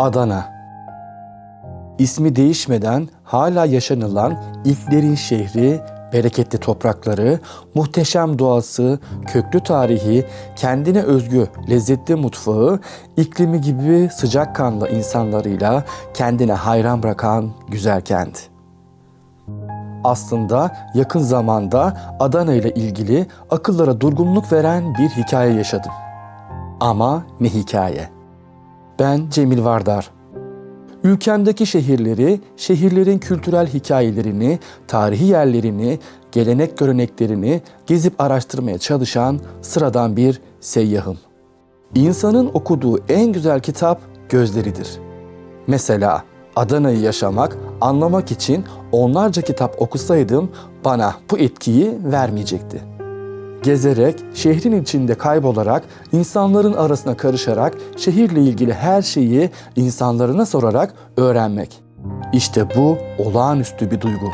Adana. İsmi değişmeden hala yaşanılan ilklerin şehri, bereketli toprakları, muhteşem doğası, köklü tarihi, kendine özgü lezzetli mutfağı, iklimi gibi sıcakkanlı insanlarıyla kendine hayran bırakan güzel kent. Aslında yakın zamanda Adana ile ilgili akıllara durgunluk veren bir hikaye yaşadım. Ama ne hikaye? Ben Cemil Vardar. Ülkemdeki şehirleri, şehirlerin kültürel hikayelerini, tarihi yerlerini, gelenek göreneklerini gezip araştırmaya çalışan sıradan bir seyyahım. İnsanın okuduğu en güzel kitap gözleridir. Mesela Adana'yı yaşamak, anlamak için onlarca kitap okusaydım bana bu etkiyi vermeyecekti. Gezerek, şehrin içinde kaybolarak, insanların arasına karışarak, şehirle ilgili her şeyi insanlarına sorarak öğrenmek. İşte bu olağanüstü bir duygu.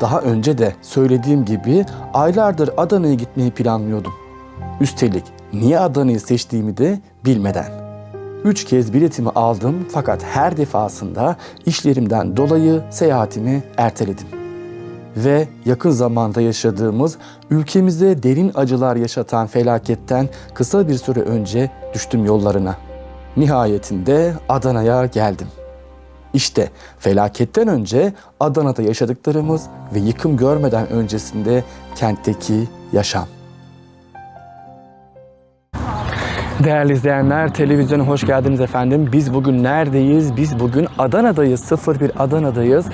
Daha önce de söylediğim gibi aylardır Adana'ya gitmeyi planlıyordum. Üstelik niye Adana'yı seçtiğimi de bilmeden. Üç kez biletimi aldım fakat her defasında işlerimden dolayı seyahatimi erteledim ve yakın zamanda yaşadığımız ülkemize derin acılar yaşatan felaketten kısa bir süre önce düştüm yollarına. Nihayetinde Adana'ya geldim. İşte felaketten önce Adana'da yaşadıklarımız ve yıkım görmeden öncesinde kentteki yaşam. Değerli izleyenler, televizyona hoş geldiniz efendim. Biz bugün neredeyiz? Biz bugün Adana'dayız. 01 Adana'dayız.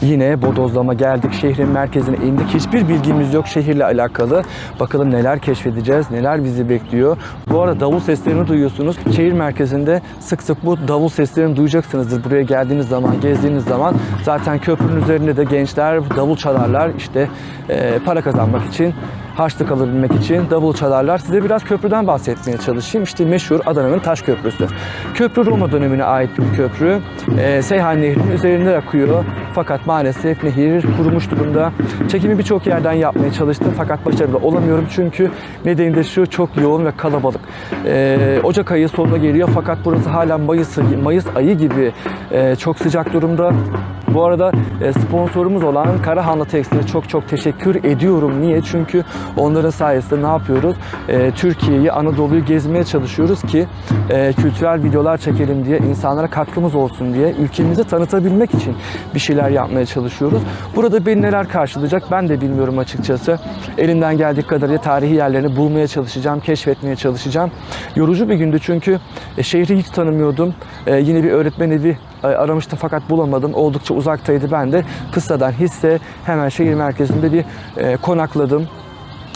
Yine bodozlama geldik. Şehrin merkezine indik. Hiçbir bilgimiz yok şehirle alakalı. Bakalım neler keşfedeceğiz, neler bizi bekliyor. Bu arada davul seslerini duyuyorsunuz. Şehir merkezinde sık sık bu davul seslerini duyacaksınızdır. Buraya geldiğiniz zaman, gezdiğiniz zaman zaten köprünün üzerinde de gençler davul çalarlar. İşte e, para kazanmak için harçlık alabilmek için davul çalarlar. Size biraz köprüden bahsetmeye çalışayım. İşte meşhur Adana'nın Taş Köprüsü. Köprü Roma dönemine ait bir köprü. Ee, Seyhan Nehri'nin üzerinde akıyor. Fakat maalesef nehir kurumuş durumda. Çekimi birçok yerden yapmaya çalıştım fakat başarılı olamıyorum. Çünkü nedeni de şu çok yoğun ve kalabalık. Ee, Ocak ayı sonuna geliyor fakat burası hala Mayıs, Mayıs ayı gibi e, çok sıcak durumda. Bu arada e, sponsorumuz olan Karahanlı Tekstil'e çok çok teşekkür ediyorum. Niye? Çünkü onların sayesinde ne yapıyoruz? E, Türkiye'yi, Anadolu'yu gezmeye çalışıyoruz ki e, kültürel videolar çekelim diye, insanlara katkımız olsun diye, ülkemizi tanıtabilmek için bir şeyler yapmaya çalışıyoruz. Burada beni neler karşılayacak ben de bilmiyorum açıkçası. Elimden geldiği kadarıyla tarihi yerlerini bulmaya çalışacağım, keşfetmeye çalışacağım. Yorucu bir gündü çünkü e, şehri hiç tanımıyordum. E, yine bir öğretmen evi e, aramıştım fakat bulamadım. Oldukça uzaktaydı ben de. Kısadan hisse hemen şehir merkezinde bir e, konakladım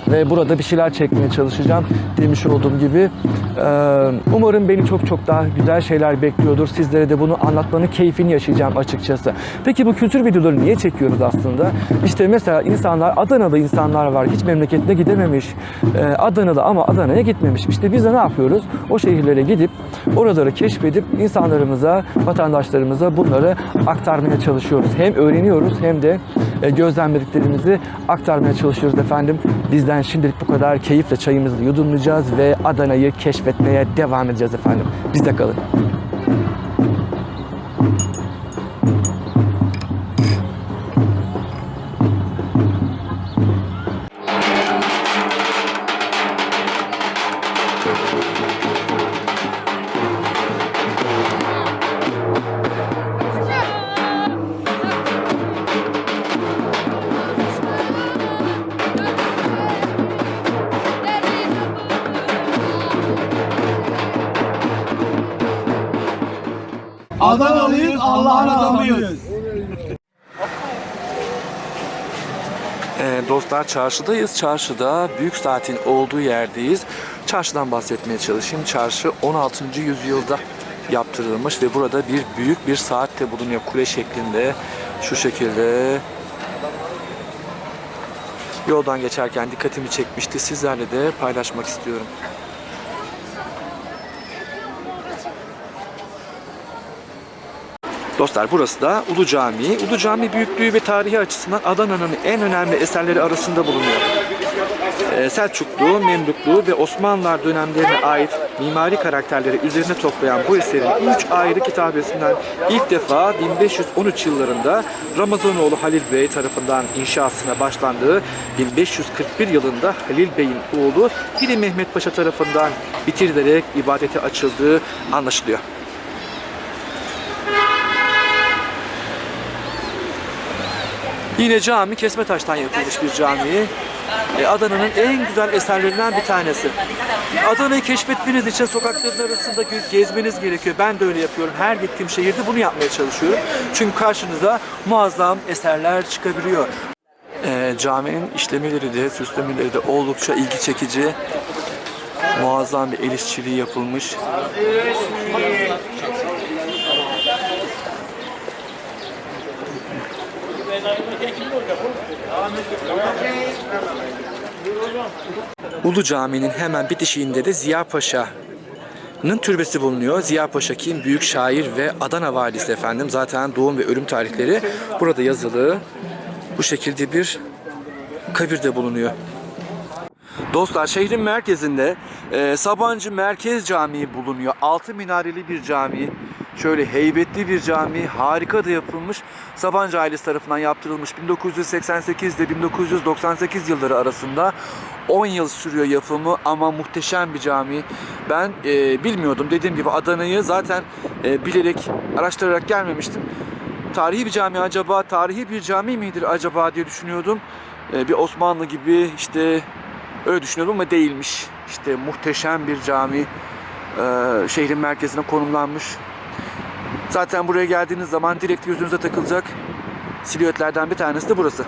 ve burada bir şeyler çekmeye çalışacağım demiş olduğum gibi. Ee, Umarım beni çok çok daha güzel şeyler bekliyordur. Sizlere de bunu anlatmanın keyfini yaşayacağım açıkçası. Peki bu kültür videoları niye çekiyoruz aslında? İşte mesela insanlar, Adana'da insanlar var. Hiç memleketine gidememiş. Ee, Adana'da ama Adana'ya gitmemiş. İşte biz de ne yapıyoruz? O şehirlere gidip oraları keşfedip insanlarımıza, vatandaşlarımıza bunları aktarmaya çalışıyoruz. Hem öğreniyoruz hem de e, gözlemlediklerimizi aktarmaya çalışıyoruz efendim. Bizden şimdilik bu kadar keyifle çayımızı yudumlayacağız ve Adana'yı keşfetmeye devam edeceğiz efendim. Bizde kalın. Adanalıyız, Allah'ın adamıyız. Ee, dostlar çarşıdayız. Çarşıda büyük saatin olduğu yerdeyiz. Çarşıdan bahsetmeye çalışayım. Çarşı 16. yüzyılda yaptırılmış ve burada bir büyük bir saat de bulunuyor kule şeklinde. Şu şekilde yoldan geçerken dikkatimi çekmişti. Sizlerle de paylaşmak istiyorum. Dostlar burası da Ulu Camii. Ulu Cami büyüklüğü ve tarihi açısından Adana'nın en önemli eserleri arasında bulunuyor. Ee, Selçuklu, Memluklu ve Osmanlılar dönemlerine ait mimari karakterleri üzerine toplayan bu eserin üç ayrı kitabesinden ilk defa 1513 yıllarında Ramazanoğlu Halil Bey tarafından inşasına başlandığı 1541 yılında Halil Bey'in oğlu Piri Mehmet Paşa tarafından bitirilerek ibadete açıldığı anlaşılıyor. Yine cami kesme taştan yapılmış bir cami. E, Adana'nın en güzel eserlerinden bir tanesi. Adana'yı keşfetmeniz için sokakların arasında ge- gezmeniz gerekiyor. Ben de öyle yapıyorum. Her gittiğim şehirde bunu yapmaya çalışıyorum. Çünkü karşınıza muazzam eserler çıkabiliyor. E, caminin işlemeleri de, süslemeleri de oldukça ilgi çekici. Muazzam bir el işçiliği yapılmış. Ulu Cami'nin hemen bitişiğinde de Ziya Paşa'nın türbesi bulunuyor. Ziya Paşa kim? Büyük şair ve Adana valisi efendim. Zaten doğum ve ölüm tarihleri burada yazılı. Bu şekilde bir kabirde bulunuyor. Dostlar şehrin merkezinde e, Sabancı Merkez Camii bulunuyor. Altı minareli bir cami. Şöyle heybetli bir cami. Harika da yapılmış. Sabancı ailesi tarafından yaptırılmış. 1988 ile 1998 yılları arasında 10 yıl sürüyor yapımı ama muhteşem bir cami. Ben e, bilmiyordum. Dediğim gibi Adana'yı zaten e, bilerek, araştırarak gelmemiştim. Tarihi bir cami acaba, tarihi bir cami midir acaba diye düşünüyordum. E, bir Osmanlı gibi işte Öyle düşünüyordum ama değilmiş. İşte muhteşem bir cami e, şehrin merkezine konumlanmış. Zaten buraya geldiğiniz zaman direkt gözünüze takılacak silüetlerden bir tanesi de burası.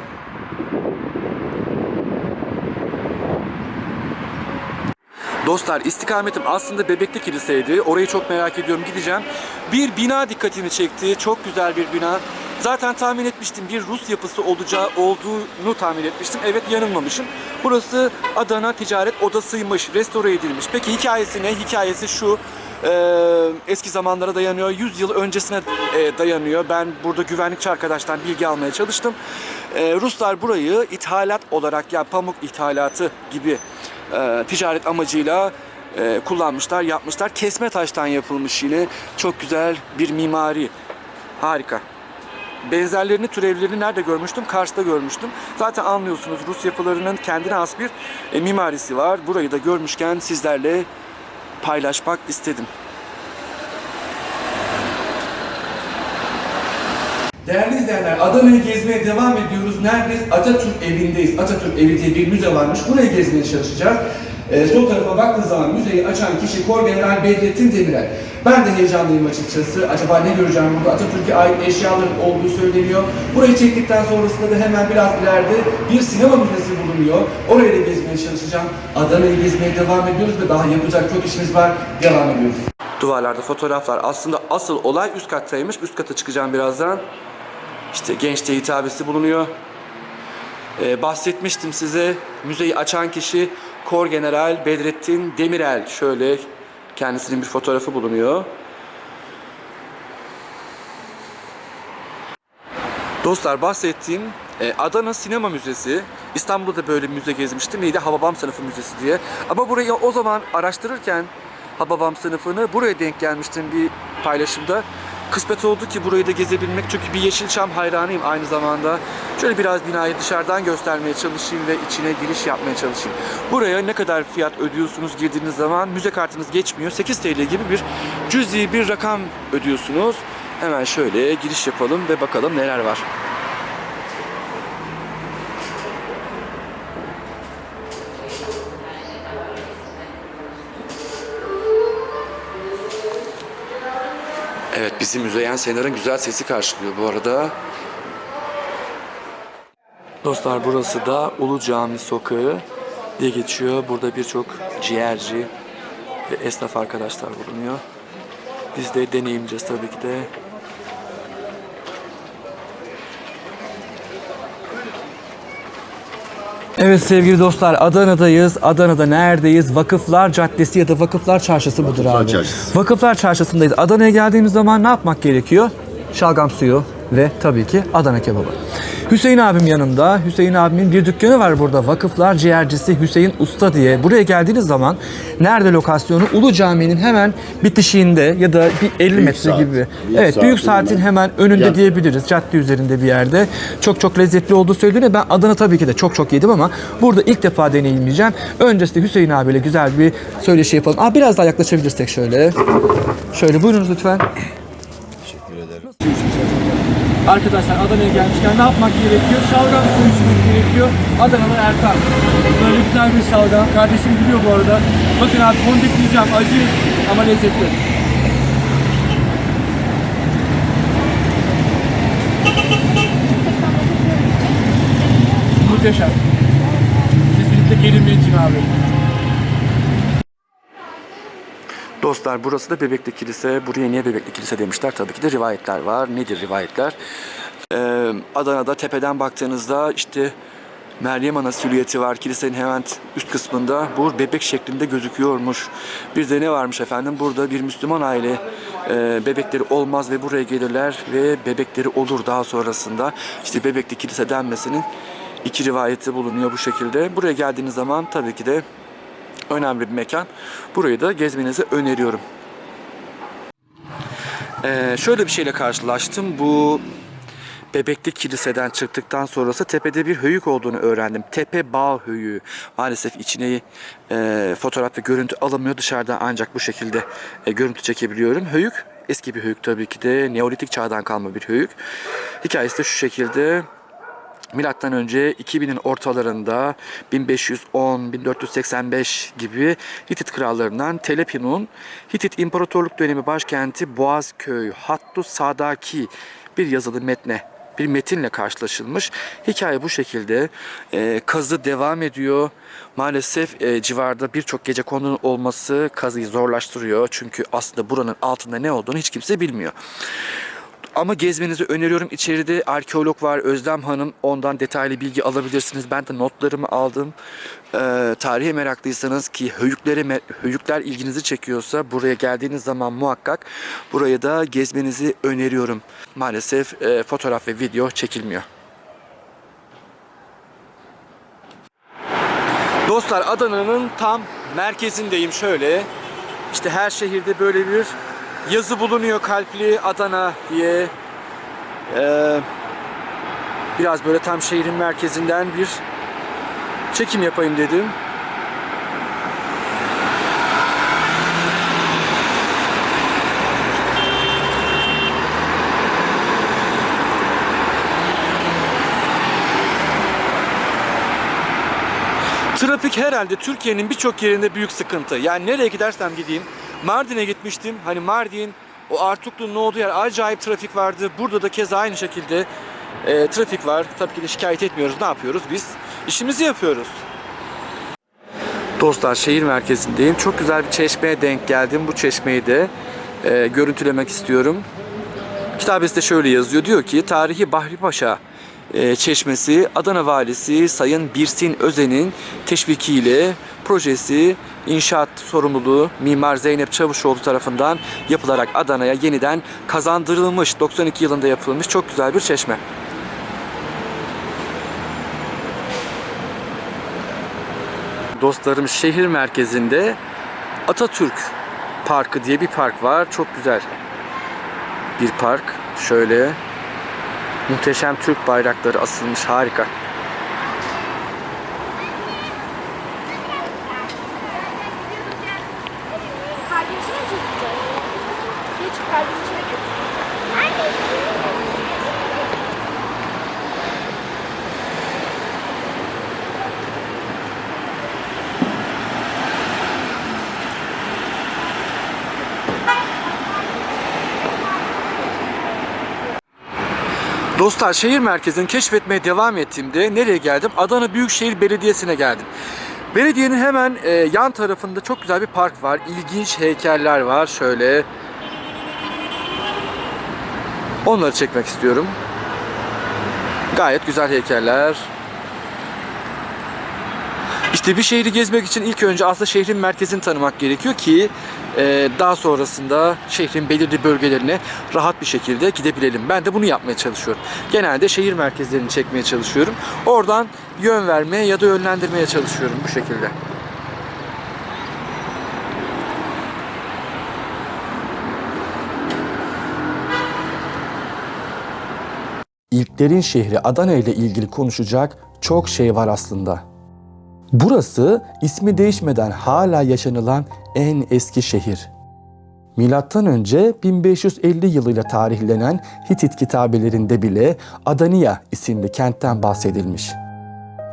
Dostlar istikametim aslında Bebekli Kilise'ydi. Orayı çok merak ediyorum gideceğim. Bir bina dikkatimi çekti. Çok güzel bir bina. Zaten tahmin etmiştim bir Rus yapısı olacağı olduğunu tahmin etmiştim. Evet yanılmamışım. Burası Adana Ticaret Odası'ymış. Restore edilmiş. Peki hikayesi ne? Hikayesi şu. Ee, eski zamanlara dayanıyor. 100 yıl öncesine e, dayanıyor. Ben burada güvenlikçi arkadaştan bilgi almaya çalıştım. Ee, Ruslar burayı ithalat olarak yani pamuk ithalatı gibi e, ticaret amacıyla e, kullanmışlar, yapmışlar. Kesme taştan yapılmış yine. Çok güzel bir mimari. Harika. Benzerlerini, türevlerini nerede görmüştüm? Kars'ta görmüştüm. Zaten anlıyorsunuz Rus yapılarının kendine has bir e, mimarisi var. Burayı da görmüşken sizlerle paylaşmak istedim. Değerli izleyenler, Adana'yı gezmeye devam ediyoruz. Neredeyiz? Atatürk evindeyiz. Atatürk evi diye bir müze varmış. Burayı gezmeye çalışacağız. Ee, sol tarafa baktığınız zaman müzeyi açan kişi Korgeneral Bedrettin Demirel. Ben de heyecanlıyım açıkçası. Acaba ne göreceğim burada? Atatürk'e ait eşyaların olduğu söyleniyor. Burayı çektikten sonrasında da hemen biraz ileride bir sinema müzesi bulunuyor. Oraya da gezmeye çalışacağım. Adana'yı gezmeye devam ediyoruz ve daha yapacak çok işimiz var. Devam ediyoruz. Duvarlarda fotoğraflar. Aslında asıl olay üst kattaymış. Üst kata çıkacağım birazdan. İşte gençliğe hitabesi bulunuyor. Ee, bahsetmiştim size müzeyi açan kişi Kor General Bedrettin Demirel. Şöyle kendisinin bir fotoğrafı bulunuyor. Dostlar bahsettiğim e, Adana Sinema Müzesi. İstanbul'da da böyle bir müze gezmiştim. Neydi? Hababam Sınıfı Müzesi diye. Ama burayı o zaman araştırırken Hababam sınıfını buraya denk gelmiştim bir paylaşımda. Kısmet oldu ki burayı da gezebilmek çünkü bir Yeşilçam hayranıyım aynı zamanda. Şöyle biraz binayı dışarıdan göstermeye çalışayım ve içine giriş yapmaya çalışayım. Buraya ne kadar fiyat ödüyorsunuz girdiğiniz zaman müze kartınız geçmiyor. 8 TL gibi bir cüzi bir rakam ödüyorsunuz. Hemen şöyle giriş yapalım ve bakalım neler var. Evet bizi Müzeyyen Senar'ın güzel sesi karşılıyor bu arada. Dostlar burası da Ulu Cami Sokağı diye geçiyor. Burada birçok ciğerci ve esnaf arkadaşlar bulunuyor. Biz de deneyimleyeceğiz tabii ki de. Evet sevgili dostlar Adana'dayız. Adana'da neredeyiz? Vakıflar Caddesi ya da Vakıflar Çarşısı budur abi. Çarşısı. Vakıflar Çarşısı'ndayız. Adana'ya geldiğimiz zaman ne yapmak gerekiyor? Şalgam suyu, ve tabii ki Adana kebabı. Hüseyin abim yanımda. Hüseyin abimin bir dükkanı var burada. Vakıflar Ciğercisi Hüseyin Usta diye. Buraya geldiğiniz zaman nerede lokasyonu? Ulu Cami'nin hemen bitişiğinde ya da bir 50 metre saat. gibi. Büyük evet, Büyük Saat'in hemen önünde yan- diyebiliriz. Cadde üzerinde bir yerde. Çok çok lezzetli olduğu söyleniyor. Ben Adana tabii ki de çok çok yedim ama burada ilk defa deneyimleyeceğim. Öncesinde Hüseyin abiyle güzel bir söyleşi yapalım. Aa, biraz daha yaklaşabilirsek şöyle. Şöyle buyurunuz lütfen. Arkadaşlar Adana'ya gelmişken ne yapmak gerekiyor? Şalgam suyu içmek gerekiyor. Adanalı Erkan. Böyle güzel bir şalgam. Kardeşim biliyor bu arada. Bakın abi kondik diyeceğim. Acı ama lezzetli. Muhteşem. Kesinlikle gelin için abi. Dostlar burası da Bebekli Kilise. Buraya niye Bebekli Kilise demişler? Tabii ki de rivayetler var. Nedir rivayetler? Ee, Adana'da tepeden baktığınızda işte Meryem Ana silüeti var kilisenin hemen üst kısmında. Bu bebek şeklinde gözüküyormuş. Bir de ne varmış efendim? Burada bir Müslüman aile e, bebekleri olmaz ve buraya gelirler ve bebekleri olur daha sonrasında. İşte Bebekli Kilise denmesinin iki rivayeti bulunuyor bu şekilde. Buraya geldiğiniz zaman tabii ki de önemli bir mekan. Burayı da gezmenizi öneriyorum. Ee, şöyle bir şeyle karşılaştım. Bu Bebekli Kilise'den çıktıktan sonrası tepede bir höyük olduğunu öğrendim. Tepe Bağ Höyüğü. Maalesef içine e, fotoğraf ve görüntü alınmıyor. Dışarıdan ancak bu şekilde e, görüntü çekebiliyorum. Höyük eski bir höyük tabii ki de. Neolitik çağdan kalma bir höyük. Hikayesi de şu şekilde. Milattan önce 2000'in ortalarında 1510-1485 gibi Hitit krallarından Telepinun Hitit İmparatorluk dönemi başkenti Boğazköy Hattu Sadaki bir yazılı metne bir metinle karşılaşılmış. Hikaye bu şekilde. Ee, kazı devam ediyor. Maalesef e, civarda birçok gece konunun olması kazıyı zorlaştırıyor. Çünkü aslında buranın altında ne olduğunu hiç kimse bilmiyor. Ama gezmenizi öneriyorum. İçeride arkeolog var Özlem Hanım. Ondan detaylı bilgi alabilirsiniz. Ben de notlarımı aldım. Ee, tarihe meraklıysanız ki höyüklere höyükler ilginizi çekiyorsa buraya geldiğiniz zaman muhakkak buraya da gezmenizi öneriyorum. Maalesef e, fotoğraf ve video çekilmiyor. Dostlar Adana'nın tam merkezindeyim şöyle. İşte her şehirde böyle bir yazı bulunuyor kalpli Adana diye. Ee, biraz böyle tam şehrin merkezinden bir çekim yapayım dedim. Trafik herhalde Türkiye'nin birçok yerinde büyük sıkıntı. Yani nereye gidersem gideyim. Mardin'e gitmiştim. Hani Mardin, o Artuklu'nun olduğu yer acayip trafik vardı. Burada da keza aynı şekilde e, trafik var. Tabii ki de şikayet etmiyoruz. Ne yapıyoruz biz? İşimizi yapıyoruz. Dostlar şehir merkezindeyim. Çok güzel bir çeşmeye denk geldim. Bu çeşmeyi de e, görüntülemek istiyorum. Kitabesi şöyle yazıyor. Diyor ki tarihi Bahri Paşa e, çeşmesi Adana Valisi Sayın Birsin Özen'in teşvikiyle projesi inşaat sorumluluğu Mimar Zeynep Çavuşoğlu tarafından yapılarak Adana'ya yeniden kazandırılmış 92 yılında yapılmış çok güzel bir çeşme. Dostlarım şehir merkezinde Atatürk Parkı diye bir park var. Çok güzel bir park. Şöyle muhteşem Türk bayrakları asılmış. Harika. Dostlar şehir merkezini keşfetmeye devam ettiğimde nereye geldim? Adana Büyükşehir Belediyesi'ne geldim. Belediyenin hemen e, yan tarafında çok güzel bir park var. İlginç heykeller var şöyle. Onları çekmek istiyorum. Gayet güzel heykeller. İşte bir şehri gezmek için ilk önce aslında şehrin merkezini tanımak gerekiyor ki e, daha sonrasında şehrin belirli bölgelerine rahat bir şekilde gidebilelim. Ben de bunu yapmaya çalışıyorum. Genelde şehir merkezlerini çekmeye çalışıyorum. Oradan yön vermeye ya da yönlendirmeye çalışıyorum bu şekilde. İlklerin şehri Adana ile ilgili konuşacak çok şey var aslında. Burası ismi değişmeden hala yaşanılan en eski şehir. Milattan önce 1550 yılıyla tarihlenen Hitit kitabelerinde bile Adania isimli kentten bahsedilmiş.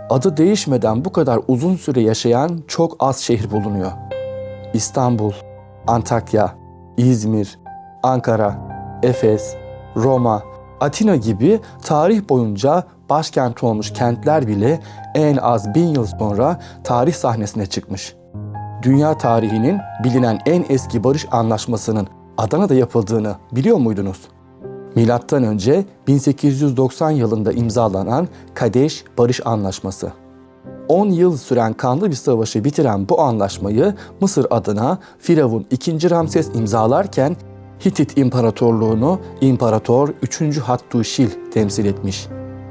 Adı değişmeden bu kadar uzun süre yaşayan çok az şehir bulunuyor. İstanbul, Antakya, İzmir, Ankara, Efes, Roma, Atina gibi tarih boyunca başkent olmuş kentler bile en az bin yıl sonra tarih sahnesine çıkmış. Dünya tarihinin bilinen en eski barış anlaşmasının Adana'da yapıldığını biliyor muydunuz? Milattan önce 1890 yılında imzalanan Kadeş Barış Anlaşması. 10 yıl süren kanlı bir savaşı bitiren bu anlaşmayı Mısır adına Firavun II. Ramses imzalarken Hitit İmparatorluğunu İmparator 3. Hattuşil temsil etmiş.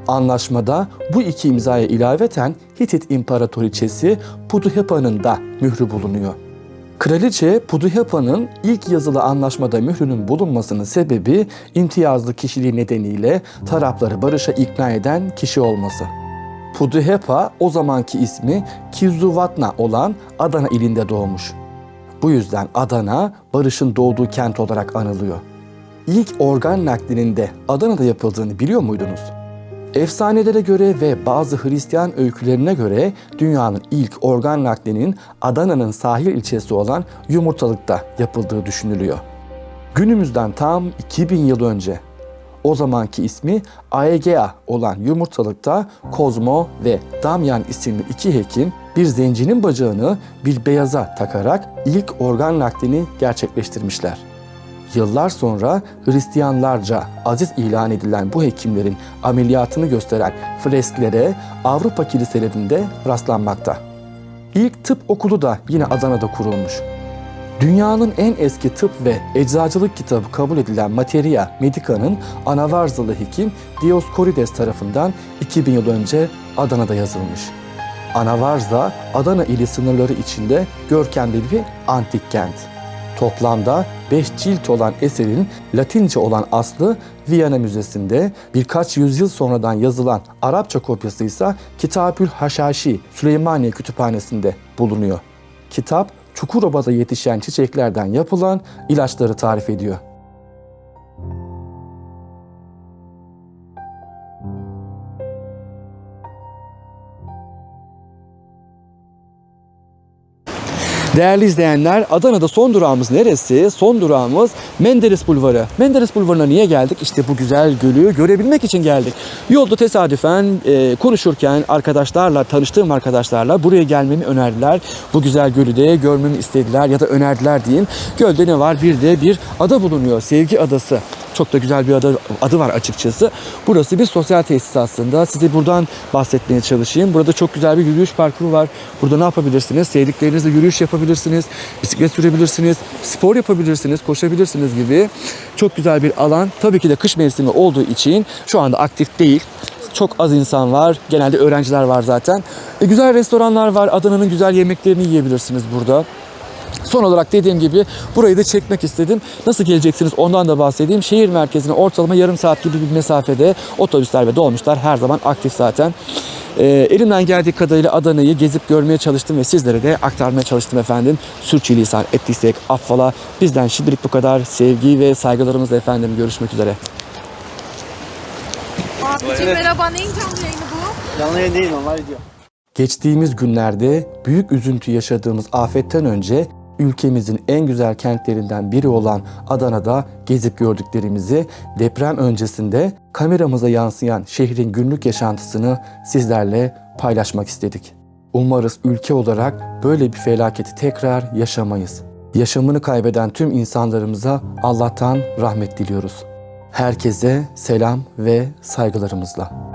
Anlaşmada bu iki imzaya ilaveten Hitit İmparatoriçesi Puduhepa'nın da mührü bulunuyor. Kraliçe Puduhepa'nın ilk yazılı anlaşmada mührünün bulunmasının sebebi imtiyazlı kişiliği nedeniyle tarafları barışa ikna eden kişi olması. Puduhepa o zamanki ismi Kizuvatna olan Adana ilinde doğmuş. Bu yüzden Adana barışın doğduğu kent olarak anılıyor. İlk organ naklinin de Adana'da yapıldığını biliyor muydunuz? Efsanelere göre ve bazı Hristiyan öykülerine göre dünyanın ilk organ naklinin Adana'nın sahil ilçesi olan Yumurtalık'ta yapıldığı düşünülüyor. Günümüzden tam 2000 yıl önce o zamanki ismi Aegea olan Yumurtalık'ta Kozmo ve Damyan isimli iki hekim bir zencinin bacağını bir beyaza takarak ilk organ naklini gerçekleştirmişler. Yıllar sonra Hristiyanlarca aziz ilan edilen bu hekimlerin ameliyatını gösteren fresklere Avrupa kiliselerinde rastlanmakta. İlk tıp okulu da yine Adana'da kurulmuş. Dünyanın en eski tıp ve eczacılık kitabı kabul edilen Materia Medica'nın Anavarzalı hekim Dioskorides tarafından 2000 yıl önce Adana'da yazılmış. Anavarza, Adana ili sınırları içinde görkemli bir antik kent. Toplamda 5 cilt olan eserin Latince olan aslı Viyana Müzesi'nde, birkaç yüzyıl sonradan yazılan Arapça kopyası ise Kitabül Haşhaşi Süleymaniye Kütüphanesi'nde bulunuyor. Kitap, Çukurova'da yetişen çiçeklerden yapılan ilaçları tarif ediyor. Değerli izleyenler, Adana'da son durağımız neresi? Son durağımız Menderes Bulvarı. Menderes Bulvarı'na niye geldik? İşte bu güzel gölü görebilmek için geldik. Yolda tesadüfen e, konuşurken arkadaşlarla, tanıştığım arkadaşlarla buraya gelmemi önerdiler. Bu güzel gölü de görmemi istediler ya da önerdiler diyeyim. Gölde ne var? Bir de bir ada bulunuyor. Sevgi Adası. Çok da güzel bir adı, adı var açıkçası. Burası bir sosyal tesis aslında. Size buradan bahsetmeye çalışayım. Burada çok güzel bir yürüyüş parkuru var. Burada ne yapabilirsiniz? Sevdiklerinizle yürüyüş yapabilirsiniz. Bisiklet sürebilirsiniz. Spor yapabilirsiniz. Koşabilirsiniz gibi. Çok güzel bir alan. Tabii ki de kış mevsimi olduğu için şu anda aktif değil. Çok az insan var. Genelde öğrenciler var zaten. E, güzel restoranlar var. Adana'nın güzel yemeklerini yiyebilirsiniz burada. Son olarak dediğim gibi burayı da çekmek istedim. Nasıl geleceksiniz ondan da bahsedeyim. Şehir merkezine ortalama yarım saat gibi bir mesafede otobüsler ve dolmuşlar her zaman aktif zaten. Ee, elimden geldiği kadarıyla Adana'yı gezip görmeye çalıştım ve sizlere de aktarmaya çalıştım efendim. Sürçülisan ettiysek affola. Bizden şimdilik bu kadar. Sevgi ve saygılarımızla efendim. Görüşmek üzere. Abicim merhaba neyin canlı yayını bu? Canlı yayın değil onlar video. Geçtiğimiz günlerde büyük üzüntü yaşadığımız afetten önce ülkemizin en güzel kentlerinden biri olan Adana'da gezip gördüklerimizi deprem öncesinde kameramıza yansıyan şehrin günlük yaşantısını sizlerle paylaşmak istedik. Umarız ülke olarak böyle bir felaketi tekrar yaşamayız. Yaşamını kaybeden tüm insanlarımıza Allah'tan rahmet diliyoruz. Herkese selam ve saygılarımızla.